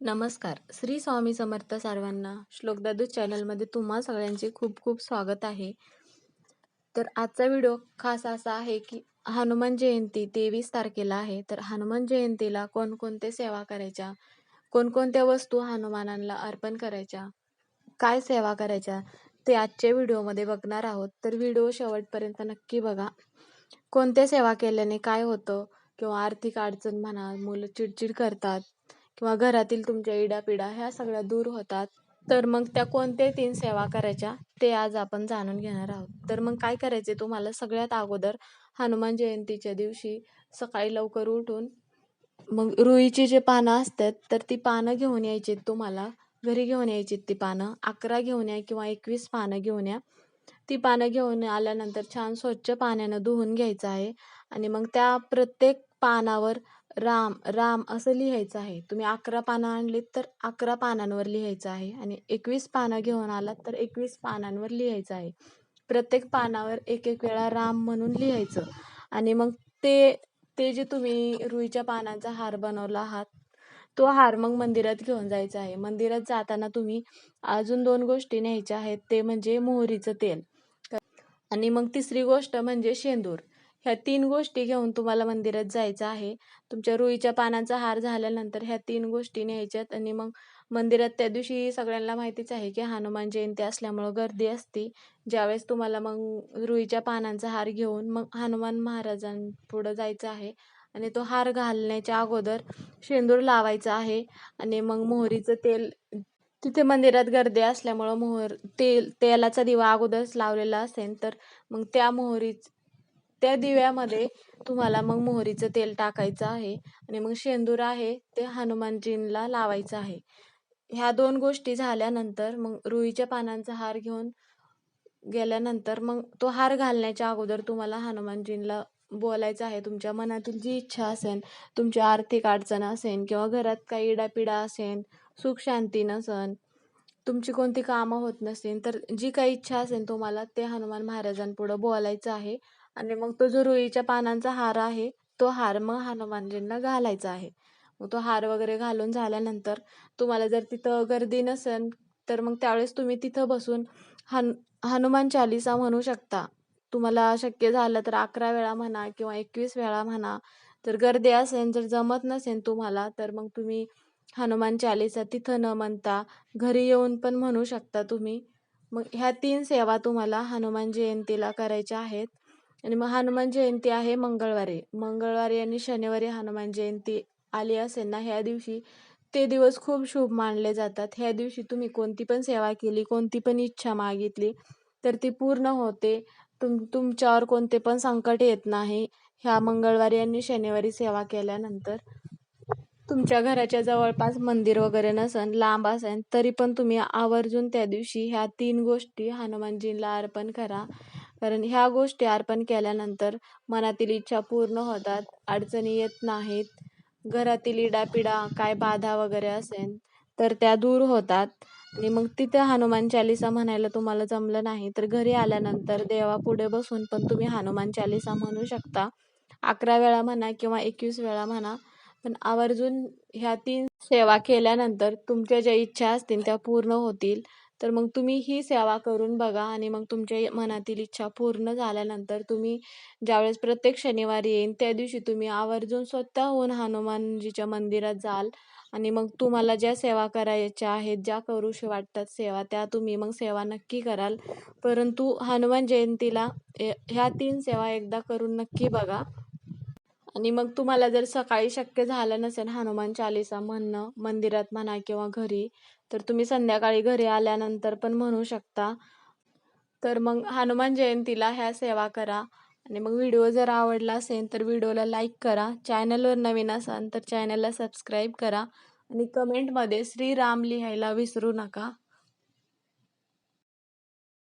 नमस्कार. श्री स्वामी समर्थ सर्वांना श्लोकदादू चॅनलमध्ये तुम्हा सगळ्यांचे खूप खूप स्वागत आहे. तर आजचा व्हिडिओ खास असा आहे की हनुमान जयंती तेवीस तारखेला आहे. तर हनुमान जयंतीला कोणकोणते सेवा करायच्या? कोणकोणत्या वस्तू हनुमानांना अर्पण करायच्या? काय सेवा करायच्या? ते आजच्या व्हिडिओमध्ये बघणार आहोत. तर व्हिडिओ शेवटपर्यंत नक्की बघा. कोणत्या सेवा केल्याने काय होतं? किंवा आर्थिक अडचण म्हणा मुलं चिडचिड करतात किंवा घरातील तुमच्या इडापिडा ह्या सगळ्या दूर होतात. तर मग त्या कोणत्या तीन सेवा करायच्या ते आज आपण जाणून घेणार आहोत. तर मग काय करायचे तुम्हाला सगळ्यात अगोदर हनुमान जयंतीच्या दिवशी सकाळी लवकर उठून मग रुईची जे पानं असतात तर ती पानं घेऊन यायची तुम्हाला. घरी घेऊन यायची ती पानं. अकरा घेऊन या किंवा एकवीस पानं घेऊन या. ती पानं घेऊन आल्यानंतर छान स्वच्छ पाण्यानं धुवून घ्यायचं आहे. आणि मग त्या प्रत्येक पानावर राम राम असं लिहायचं आहे. तुम्ही अकरा पानं आणलीत तर अकरा पानांवर लिहायचं आहे आणि एकवीस पानं घेऊन आलात तर एकवीस पानांवर लिहायचं आहे. प्रत्येक पानावर एक एक वेळा राम म्हणून लिहायचं. आणि मग ते ते जे तुम्ही रुईच्या पानांचा हार बनवला आहात तो हार मग मंदिरात घेऊन जायचा आहे. मंदिरात जाताना तुम्ही अजून दोन गोष्टी न्यायच्या आहेत. ते म्हणजे मोहरीचं तेल. आणि मग तिसरी गोष्ट म्हणजे शेंदूर. ह्या तीन गोष्टी घेऊन तुम्हाला मंदिरात जायचं आहे. तुमच्या रुईच्या पानांचा हार झाल्यानंतर ह्या तीन गोष्टी न्यायच्यात आणि मग मंदिरात त्या दिवशी सगळ्यांना माहितीच आहे की हनुमान जयंती असल्यामुळं गर्दी असते. ज्यावेळेस तुम्हाला मग रुईच्या पानांचा हार घेऊन मग हनुमान महाराजांपुढं जायचं आहे आणि तो हार घालण्याच्या अगोदर शेंदूर लावायचा आहे आणि मग मोहरीचं तेल तिथे मंदिरात गर्दी असल्यामुळं मोहर तेल तेलाचा दिवा अगोदरच लावलेला असेल तर मग त्या मोहरीच त्या दिव्यामध्ये तुम्हाला मग मोहरीचं तेल टाकायचं आहे आणि मग शेंदूर आहे ते हनुमानजींना लावायचं आहे. ह्या दोन गोष्टी झाल्यानंतर मग रुईच्या पानांचा हार घेऊन गेल्यानंतर मग तो हार घालण्याच्या अगोदर तुम्हाला हनुमानजींना बोलायचं आहे. तुमच्या मनातील जी इच्छा असेल तुमची आर्थिक अडचण असेल किंवा घरात काही इडापिडा असेल सुख शांती नसन तुमची कोणती कामं होत नसेल तर जी काही इच्छा असेल तुम्हाला ते हनुमान महाराजांपुढं बोलायचं आहे. आणि मग तो जो रुईच्या पानांचा हार आहे तो हार मग हनुमानजींना घालायचा आहे. मग तो हार वगैरे घालून झाल्यानंतर तुम्हाला जर तिथं गर्दी नसेल तर मग त्यावेळेस तुम्ही तिथं बसून हन हनुमान चालिसा म्हणू शकता. तुम्हाला शक्य झालं तर अकरा वेळा म्हणा किंवा एकवीस वेळा म्हणा तर गर्दी असेल जर जमत नसेल तुम्हाला तर मग तुम्ही हनुमान चालिसा तिथं न म्हणता घरी येऊन पण म्हणू शकता तुम्ही. मग ह्या तीन सेवा तुम्हाला हनुमान जयंतीला करायच्या आहेत. आणि मग हनुमान जयंती आहे मंगळवारी. मंगळवारी आणि शनिवारी हनुमान जयंती आली असेल ना ह्या दिवशी ते दिवस खूप शुभ मानले जातात. ह्या दिवशी तुम्ही कोणती पण सेवा केली कोणती पण इच्छा मागितली तर ती पूर्ण होते. तुम तुमच्यावर कोणते पण संकट येत नाही. ह्या मंगळवारी आणि शनिवारी सेवा केल्यानंतर तुमच्या घराच्या जवळपास मंदिर वगैरे नसन लांब असेल तरी पण तुम्ही आवर्जून त्या दिवशी ह्या तीन गोष्टी हनुमानजींना अर्पण करा. कारण ह्या गोष्टी अर्पण केल्यानंतर मनातील इच्छा पूर्ण होतात अडचणी येत नाहीत घरातील इडापिडा काय बाधा वगैरे असेल तर त्या दूर होतात. आणि मग तिथे हनुमान चालिसा म्हणायला तुम्हाला जमलं नाही तर घरी आल्यानंतर देवापुढे बसून पण तुम्ही हनुमान चालिसा म्हणू शकता. अकरा वेळा म्हणा किंवा एकवीस वेळा म्हणा पण आवर्जून ह्या तीन सेवा केल्यानंतर तुमच्या ज्या इच्छा असतील त्या पूर्ण होतील. तर मग तुम्ही ही सेवा करून बघा आणि मग तुमच्या मनातील इच्छा पूर्ण झाल्यानंतर तुम्ही ज्यावेळेस प्रत्येक शनिवारी येईन त्या दिवशी तुम्ही आवर्जून स्वतःहून हनुमानजीच्या मंदिरात जाल आणि मग तुम्हाला ज्या सेवा करायच्या आहेत ज्या करूशी वाटतात सेवा त्या तुम्ही मग सेवा नक्की कराल. परंतु हनुमान जयंतीला ह्या तीन सेवा एकदा करून नक्की बघा. आणि मग तुम्हाला जर सकाळी शक्य झालं नसेल हनुमान चालिसा म्हणणं मंदिरात म्हणा किंवा घरी तर तुम्ही संध्याकाळी घरी आल्यानंतर पण म्हणू शकता. तर मग हनुमान जयंतीला ह्या सेवा करा. आणि मग व्हिडिओ जर आवडला असेल तर व्हिडिओला लाईक करा. चॅनलवर नवीन असाल तर चॅनलला सबस्क्राईब करा. आणि कमेंटमध्ये श्रीराम लिहायला विसरू नका.